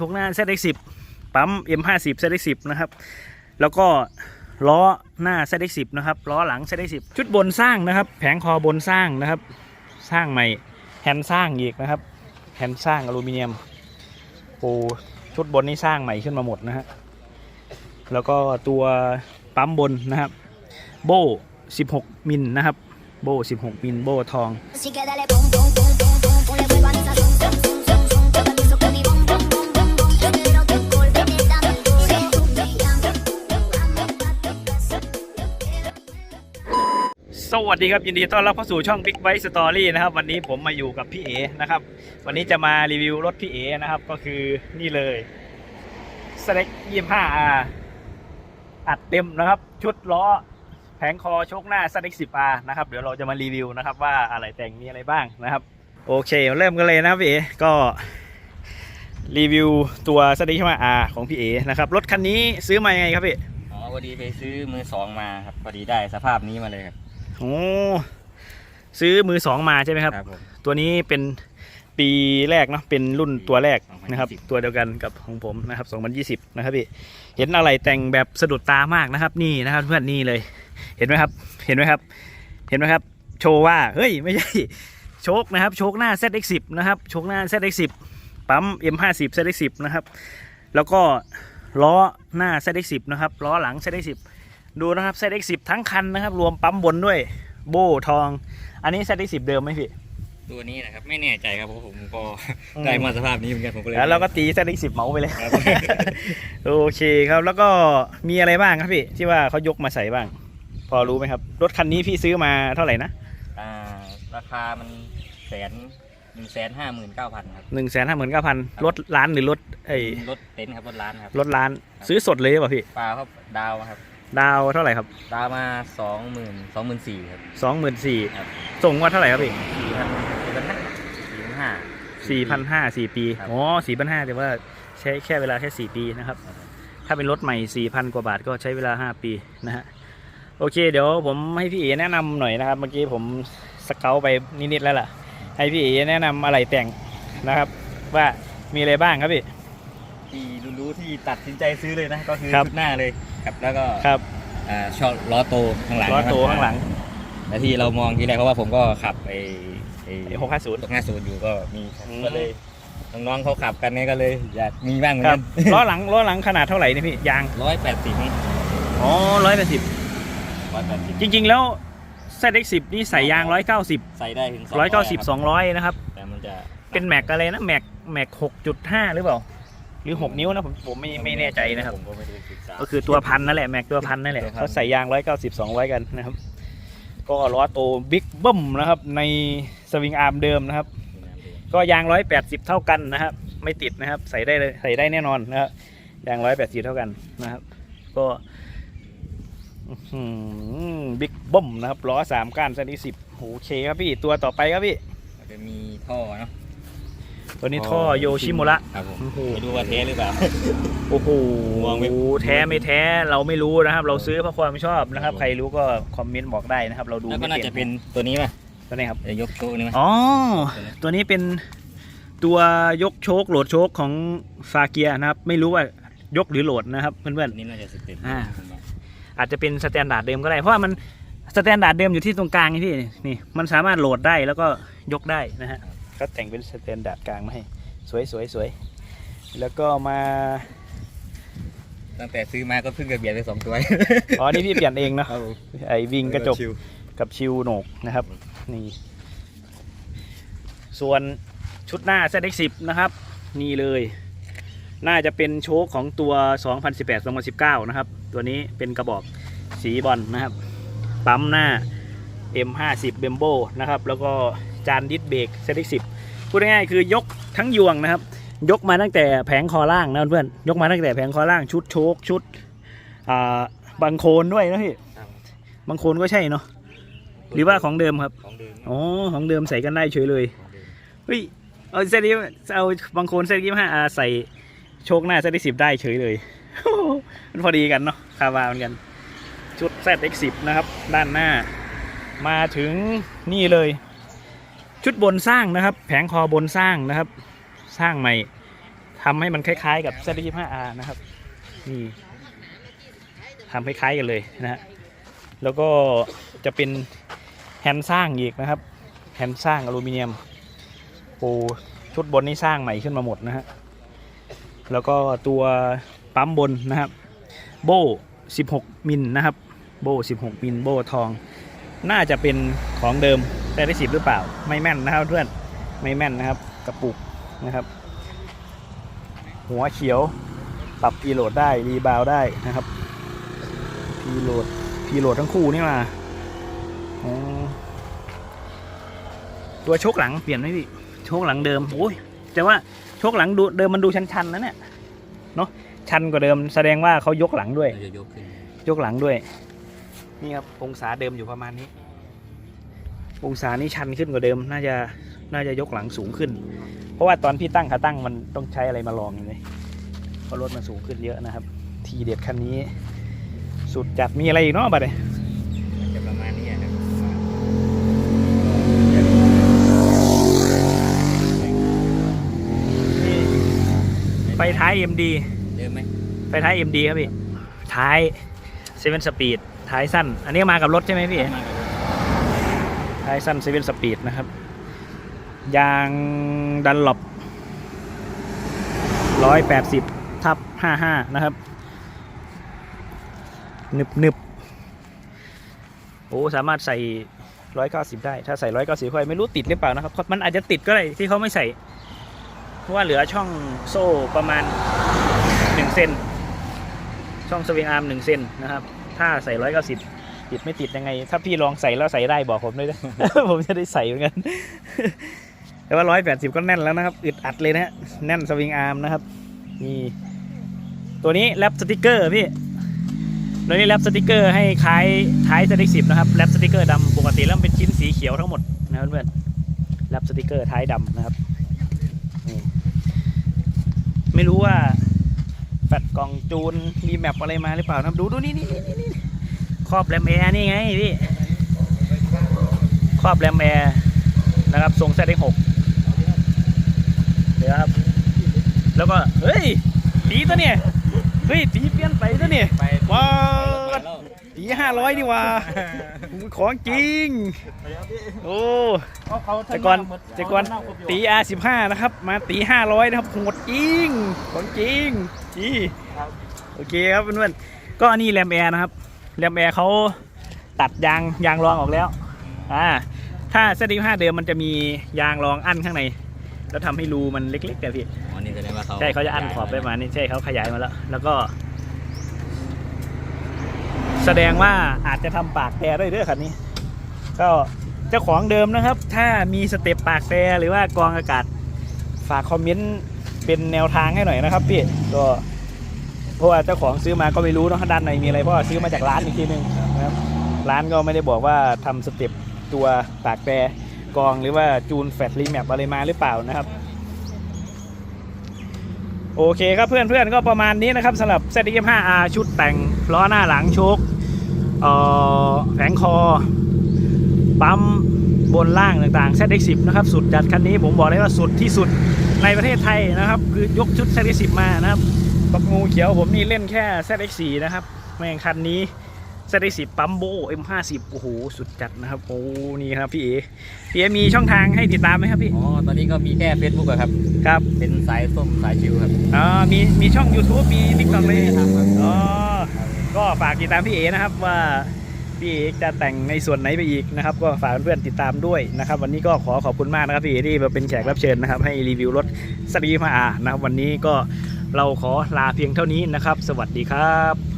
ชกหน้า ZX10 ปั๊ม M50 ZX10 นะครับ แล้วก็ล้อหน้า ZX10 นะครับ ล้อหลัง ZX10 ชุดบนสร้างนะครับ แผงคอบนสร้างนะครับ สร้างใหม่ แฮนด์สร้างอีกนะครับ แฮนด์สร้างอลูมิเนียมโอ้ชุดบนนี่สร้างใหม่ขึ้นมาหมดนะฮะ แล้วก็ตัวปั๊มบนนะครับ โบ้16 มิลนะครับ โบ้16 มิล โบ้ทอง สวัสดีครับยินดีต้อนรับเข้าสู่ช่อง Big Bike Story นะครับวันนี้ผมมาอยู่กับพี่เอนะครับวันนี้จะมารีวิวรถพี่เอนะครับก็คือนี่เลยสเล็ก25 R อัดเต็มนะครับ ชุดล้อแผงคอโชคหน้าสเล็ก10 R นะครับเดี๋ยวเราจะมารีวิวนะครับว่าอะไรแต่งมีอะไรบ้างนะครับ โอเค เริ่มกันเลยนะพี่เอก็รีวิวตัวสเล็ก25 R ของพี่เอนะครับรถคันนี้ซื้อมายังไงครับพี่อ๋อพอดีไปซื้อมือสองมาครับพอดีได้สภาพนี้มาเลยครับ โอ้ซื้อมือสองมาใช่ไหมครับ ครับผม ตัวนี้เป็นปีแรกเนาะเป็นรุ่นตัวแรก2020นะครับตัวเดียวกันกับของผมนะครับ 2020 นะครับพี่เห็นอะไรแต่งแบบสะดุดตามากนะครับนี่นะครับเพื่อนนี่เลย เห็นไหมครับ เห็นไหมครับ เห็นไหมครับ โชว์ว่าเฮ้ยไม่ใช่โชคนะครับโชคหน้า ZX10 นะครับโชคหน้า ZX10 ปั๊ม M50 ZX10 นะครับ แล้วก็ล้อหน้า ZX10 นะครับล้อหลัง ZX10 ดูนะครับ ZX10 ทั้งคันนะครับ รวมปั๊มบนด้วย โบ้ทอง อันนี้ ZX10 เดิมไหมพี่ ตัวนี้นะครับไม่แน่ใจครับเพราะผมก็อืม ได้มาสภาพนี้เหมือนกันผมก็เลยแล้วเราก็ตี ZX10 เหมาไปเลย ครับ โอเคครับแล้วก็มีอะไรบ้างครับพี่ ที่ว่าเขายกมาใส่บ้าง พอรู้ไหมครับ รถคันนี้พี่ซื้อมาเท่าไหร่นะอ่าราคามันแสนหนึ่งแสนห้าหมื่นเก้าพันครับ หนึ่งแสนห้าหมื่นเก้าพันรถล้านหรือรถไอ้ยรถเต็นท์ครับรถร้านครับรถล้านซื้อสดเลยหรือเปล่าพี่ ปลาครับดาวครับ ดาวเท่าไหร่ครับดาวมาสองหมื่นสองหมื่นสี่ครับ สองหมื่นสี่ครับ ส่งว่าเท่าไหร่ครับพี่สี่พันสี่พันห้าสี่พันห้า สี่พันห้าสี่ปีครับ อ๋อสี่พันห้าแต่ว่าใช้แค่เวลาแค่สี่ปีนะครับ ถ้าเป็นรถใหม่สี่พันกว่าบาทก็ใช้เวลาห้าปีนะฮะโอเค เดี๋ยวผมให้พี่เอแนะนำหน่อยนะครับ เมื่อกี้ผมสเกลไปนิดๆแล้วล่ะ ให้พี่เอแนะนำอะไรแต่งนะครับ ว่ามีอะไรบ้างครับพี่ ที่รู้ๆที่ตัดสินใจซื้อเลยนะก็คือครับ ชุดหน้าเลยครับแล้วก็ครับอ่าชอบล้อโตข้างหลังล้อโตนะครับข้างหลังและที่เรามองทีแรกเพราะว่าผมก็ขับไอ้ไอ้หกห้าศูนย์หกห้าศูนย์อยู่ก็มีอืม ก็เลยน้องๆเขาขับกันเนี่ยก็เลยอยากมีบ้างเหมือนครักับนล้อหลังล้อหลังขนาดเท่าไหร่นี่พี่ยางร้อยแปดสิบอ๋อร้อยแปดสิบร้อยแปดสิบจริง ๆ แล้ว ZX10 นี่ใส่ยางร้อยเก้าสิบใส่ได้ถึงร้อยเก้าสิบสองร้อยนะครับ แต่มันจะเป็นแม็กอะไรนะแม็กแม็กหกจุดห้าหรือเปล่า หรือหกนิ้วนะผมผมไม่ไม่แน่ใจนะครับ ผมก็ไม่ได้ศึกษาก็คือตัวพันนั่นแหละแม็กตัวพันนั่นแหละตัวพันเขาใส่ยางร้อยเก้าสิบสองร้อยกันนะครับ ก็ล้อโตบิ๊กเบิ้มนะครับ ในสวิงอาร์มเดิมนะครับ ก็ยางร้อยแปดสิบเท่ากันนะครับ ไม่ติดนะครับ ใส่ได้เลยใส่ได้แน่นอนนะครับยางร้อยแปดสิบเท่ากันนะครับ ก็บิ๊กเบิ้มนะครับล้อสามก้านสันที่สิบโอเคครับพี่ตัวต่อไปครับพี่มันจะมีท่อเนาะ ตัวนี้ท่อโยชิโมระครับผมโอ้โหไม่รู้ว่าเทหรือเปล่า โอ้โหมองไม่แท้ไม่แท้เราไม่รู้นะครับ เราซื้อเพราะความชอบนะครับครับผมใครรู้ก็คอมเมนต์บอกได้นะครับ เราดูแล้วก็ไม่น่าเก่จะงเป็นตัวนี้ป่ะตัวนี้ครับจะยกโชว์นี่ไหมอ๋อตัวนี้ตัวนี้เป็นตัวยกโชคโหลดโชคของฟาเกียนะครับ ไม่รู้ว่ายกหรือโหลดนะครับเพื่อนตัวนี้น่าจะสเต็ปอ่าๆอาจจะเป็นสแตนดาร์ดเดิมก็ได้เพราะว่ามันสแตนดาร์ดเดิมอยู่ที่ตรงกลางนี่พี่นี่มันสามารถโหลดได้แล้วก็ยกได้นะฮะ ก็แต่งเป็นสแตนดาร์ดกลางมาให้ สวยสวยสวยแล้วก็มาตั้งแต่ซื้อมาก็เพิ่งกระเบียดไปสองตัว อ๋อ นี่พี่เปลี่ยนเองเนาะครับผมไอ้วิงกระจกชิวกับชิวโหนกนะครับ นี่ ส่วนชุดหน้า ZX10 นะครับ นี่เลย น่าจะเป็นโชคของตัว 2018-2019 นะครับ ตัวนี้เป็นกระบอกสีบอลนะครับ ปั๊มหน้า M50 b e m b o นะครับ แล้วก็จานดิสเบรก ZX10 พูดง่ายๆคือยกทั้งยวงนะครับ ยกมาตั้งแต่แผงคอล่างนะเพื่อนยกมาตั้งแต่แผงคอล่างชุดโชคชุดอ่าบังโคลนด้วยนะพี่ครับ บางโคนก็ใช่เนาะหรือว่าของเดิมครับของเดิมอ๋อของเดิมใส่กันได้เฉยเลยของเดิมเฮ้ยเอาเซตนี้เอาบางโคนเซตยี่ห้าใส่โชคหน้าเซตที่สิบได้เฉยเลย มันพอดีกันเนาะคาวาเหมือนกัน ชุด ZX10 นะครับ ด้านหน้า มาถึงนี่เลย ชุดบนสร้างนะครับ แผงคอบนสร้างนะครับ สร้างใหม่ทำให้มันคล้ายๆกับ Z25R นะครับ นี่ทำคล้ายๆกันเลยนะฮะแล้วก็จะเป็นแฮนด์สร้างอีกนะครับ แฮนด์สร้างอลูมิเนียมโอ้ชุดบนนี่สร้างใหม่ขึ้นมาหมดนะฮะแล้วก็ตัวปั๊มบนนะครับ โบ้16 มิลนะครับ โบ้16 มิลโบ้ทอง น่าจะเป็นของเดิม แต่ได้สิบหรือเปล่า ไม่แม่นนะครับเพื่อนไม่แม่นนะครับ กระปุกนะครับ หัวเขียว ปรับพีโหลดได้รีบาวได้นะครับพีโหลดพีโหลดทั้งคู่นี่มาอ๋อตัวโชคหลังเปลี่ยนไหมพี่โชคหลังเดิมโอ้ยแต่ว่าโชคหลังดูเดิมมันดูชันๆนะเนี่ยเนาะชันกว่าเดิมแสดงว่าเขายกหลังด้วยเราจะยกขึ้นยกหลังด้วย นี่ครับองศาเดิมอยู่ประมาณนี้ องศานี้ชันขึ้นกว่าเดิม น่าจะน่าจะยกหลังสูงขึ้น เพราะว่าตอนพี่ตั้งขาตั้งมันต้องใช้อะไรมาลองเลยเพราะรถมันสูงขึ้นเยอะนะครับ ทีเด็ดคันนี้ สุดจัดมีอะไรอีกเนาะบัดเนี่ยมันจะประมาณนี้นะครับไฟท้าย MD เดิมไหมไฟท้าย MD ครับพี่ ท้าย7 Speed ท้ายสั้น อันนี้มากับรถใช่ไหมพี่มากับรถ ท้ายสั้น7 Speed นะครับ ยางดันหลบ180ทับ55นะครับหนึบหนึบโอ้สามารถใส่190ได้ ถ้าใส่190ค่อยไม่รู้ติดหรือเปล่านะครับ มันอาจจะติดก็ได้ที่เขาไม่ใส่ เพราะว่าเหลือช่องโซ่ประมาณ1เซนช่องสวิงอาร์ม1เซนนะครับ ถ้าใส่190 ติดไม่ติดยังไง ถ้าพี่ลองใส่แล้วใส่ได้บอกผมด้วยนะผมจะได้ใส่เหมือนกัน แต่ว่า180ก็แน่นแล้วนะครับ อึดอัดเลยนะฮะแน่นสวิงอาร์มนะครับ นี่ ตัวนี้แรปสติกเกอร์พี่ตัวนี้แรปสติกเกอร์ให้คล้ายท้ายสติกสิบนะครับแรปสติกเกอร์ดำปกติแล้วเป็นชิ้นสีเขียวทั้งหมดนะเพื่อนๆแรปสติกเกอร์ท้ายดำนะครับนี่ไม่รู้ว่าแฟดกล่องจูนรีแมปอะไรมาหรือเปล่านะดูดูนี่นี่นี่นี่ ครอบแรมแอร์นี่ไงพี่ครอบแรมแอร์นะครับทรง ZX6 เดี๋ยวครับ แล้วก็ เฮ้ยตีตัวเนี่ยเฮ้ยตีเปลี่ยนไปตัวเนี่ยว้าวตีห้าร้อยดีว่าของจริง โอ้แต่ก่อนแต่ก่อนตี R15 นะครับ มาตี500นะครับโหดจริง ของจริงจีโอเคครับเพื่อนๆก็นนี้แรมแอร์นะครับ แรมแอร์เขาตัดยางยางรองออกแล้วอ่าถ้าเซตห้าเดิมมันจะมียางรองอั้นข้างใน แล้วทำให้รูมันเล็กๆแต่พี่อ๋อนี่แสดงว่าเขาใช่เขาจะอันขอบไปมานี่ใช่เขาขยายมาแล้ว แล้วก็ แสดงว่าอาจจะทำปากแปรได้ด้วยคันนี้ ก็เจ้าของเดิมนะครับ ถ้ามีสเต็ปปากแปรหรือว่ากรองอากาศ ฝากคอมเมนต์เป็นแนวทางให้หน่อยนะครับพี่ก็ เพราะว่าเจ้าของซื้อมาก็ไม่รู้เนอะด้านในมีอะไรเพราะว่าซื้อมาจากร้านอีกทีหนึงนะครับร้านก็ไม่ได้บอกว่าทำสเต็ปตัวปากแปรกองหรือว่าจูนแฟลตรีแมปอะไรมาหรือเปล่านะครับ โอเคครับเพื่อนๆก็ประมาณนี้นะครับสำหรับ z 5 r ชุดแต่งล้อหน้าหลังโชคแผงคอ ปั๊มบนล่างต่างๆ ZX10 นะครับ สุดจัดคันนี้ผมบอกเลยว่าสุดที่สุดในประเทศไทยนะครับ คือยกชุด ZX10 มานะครับ ปักงูเขียวผมนี่เล่นแค่ ZX4 นะครับ แม่งคันนี้ ZX10 ปั๊มโบ M50 โอ้โห สุดจัดนะครับ โอ้ นี่ครับพี่เอ พี่เอมีช่องทางให้ติดตามไหมครับพี่ อ๋อ ตอนนี้ก็มีแค่เฟซบุ๊กอะครับ ครับ เป็นสายส้มสายชิวครับอ่ามีมีช่อง YouTube มี TikTok เลยทำครับอ๋อ ก็ฝากติดตามพี่เอนะครับว่าพี่เอจะแต่งในส่วนไหนไปอีกนะครับ ก็ฝากเพื่อนๆติดตามด้วยนะครับ วันนี้ก็ขอขอบคุณมากนะครับพี่เอที่มาเป็นแขกรับเชิญนะครับ ให้รีวิวรถสตีมาอานะครับ วันนี้ก็ เราขอลาเพียงเท่านี้นะครับ สวัสดีครับ